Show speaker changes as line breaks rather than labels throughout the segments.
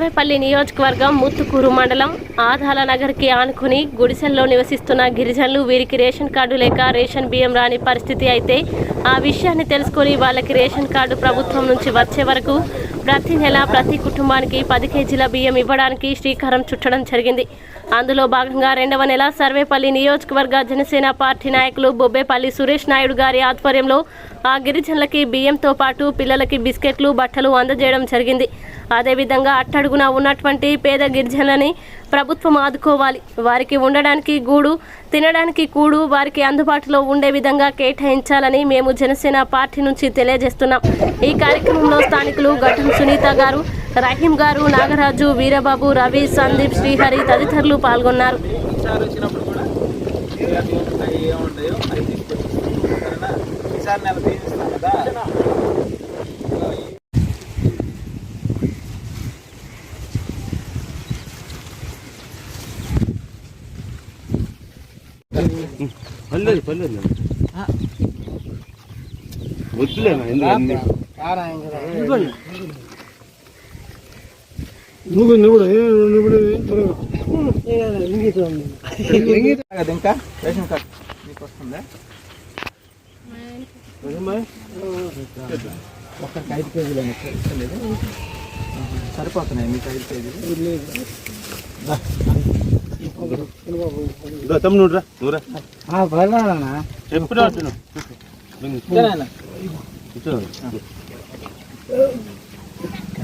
సర్వేపల్లి నియోజకవర్గం ముత్తుకూరు మండలం ఆధాల నగర్కి ఆనుకుని గుడిసెల్లో నివసిస్తున్న గిరిజనులు వీరికి రేషన్ కార్డు లేక రేషన్ బియ్యం రాని పరిస్థితి అయితే ఆ విషయాన్ని తెలుసుకొని వాళ్ళకి రేషన్ కార్డు ప్రభుత్వం నుంచి వచ్చే వరకు ప్రతి నెల ప్రతి కుటుంబానికి పది కేజీల బియ్యం ఇవ్వడానికి శ్రీకారం చుట్టడం జరిగింది. అందులో భాగంగా రెండవ నెల సర్వేపల్లి నియోజకవర్గ జనసేన పార్టీ నాయకులు బొబ్బేపల్లి సురేష్ నాయుడు గారి ఆధ్వర్యంలో ఆ గిరిజనులకి బియ్యంతో పాటు పిల్లలకి బిస్కెట్లు బట్టలు అందజేయడం జరిగింది. అదేవిధంగా అట్టడుగున ఉన్నటువంటి పేద గిరిజనులని ప్రభుత్వం ఆదుకోవాలి. వారికి ఉండడానికి గూడు తినడానికి కూడు వారికి అందుబాటులో ఉండే విధంగా కేటాయించాలని మేము జనసేన పార్టీ నుంచి తెలియజేస్తున్నాం. ఈ కార్యక్రమంలో స్థానికులు ఘటన సునీత గారు రహీం గారు నాగరాజు వీరబాబు రవి సందీప్ శ్రీహరి తదితరులు పాల్గొన్నారు.
ఈసారి వచ్చినప్పుడు కూడా అవి ఉంటాయి ఏముంటాయో అవి తీసుకొచ్చి సరేనా ఈసారి నెల తీసిస్తాం కదా
పర్లేదు పర్లేదు వద్దులేనా ఎందుకు అన్ని
నువ్వు నువ్వు నువ్వు
ఇంకా రేషన్ కార్డ్ మీకు వస్తుందా ఒక్కరికి ఐదు కేజీలు లేదు సరిపోతున్నాయి మీకు ఐదు కేజీలు?
తమ్ము నువ్వురా నువ్వురా
పర్వాలన్నా
ఎప్పుడు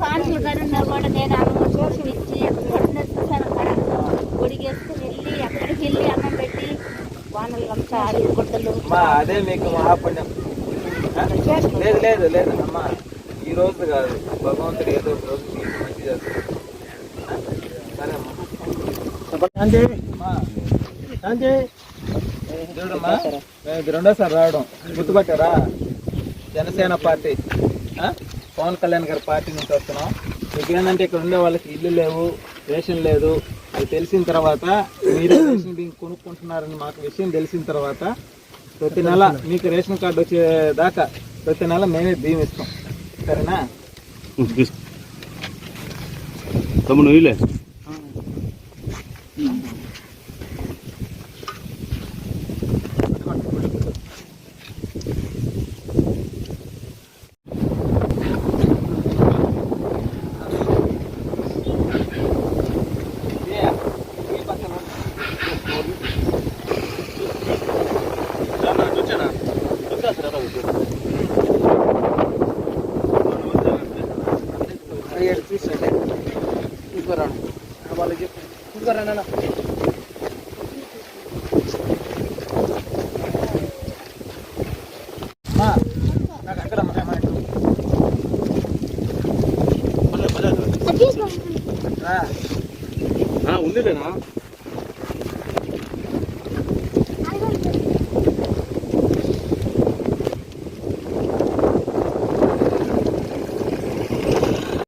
కాన్సులు గారు కూడా నేను అన్నం వెళ్ళి ఎక్కడికి వెళ్ళి అన్నం పెట్టి వానలు అంతా అడిగి గుడ్డలు
అమ్మా అదే మీకు మహాపుణ్యం? లేదు లేదు లేదు అమ్మా. ఈ రోజు కాదు. భగవంతుడు ఏదో ఒక రోజు మీకు మంచి చేస్తాడు? సరే అమ్మా. చూడమ్మా. రెండోసారి రావడం. గుర్తుపట్టారా? జనసేన పార్టీ పవన్ కళ్యాణ్ గారి పార్టీ నుంచి వస్తున్నాం. మీకు ఏంటంటే ఇక్కడ ఉండే వాళ్ళకి ఇల్లు లేవు రేషన్ లేదు అది తెలిసిన తర్వాత మీరు రేషన్ బియ్యం కొనుక్కుంటున్నారని మాకు విషయం తెలిసిన తర్వాత ప్రతి నెల మీకు రేషన్ కార్డు వచ్చేదాకా ప్రతి నెల మేమే బియ్యం ఇస్తాం. సరేనా?
తీసుకో.
నాకు అక్కడ అమ్మా, అమ్మా, ఇక్కడ. రా.
ఉందిలేనా?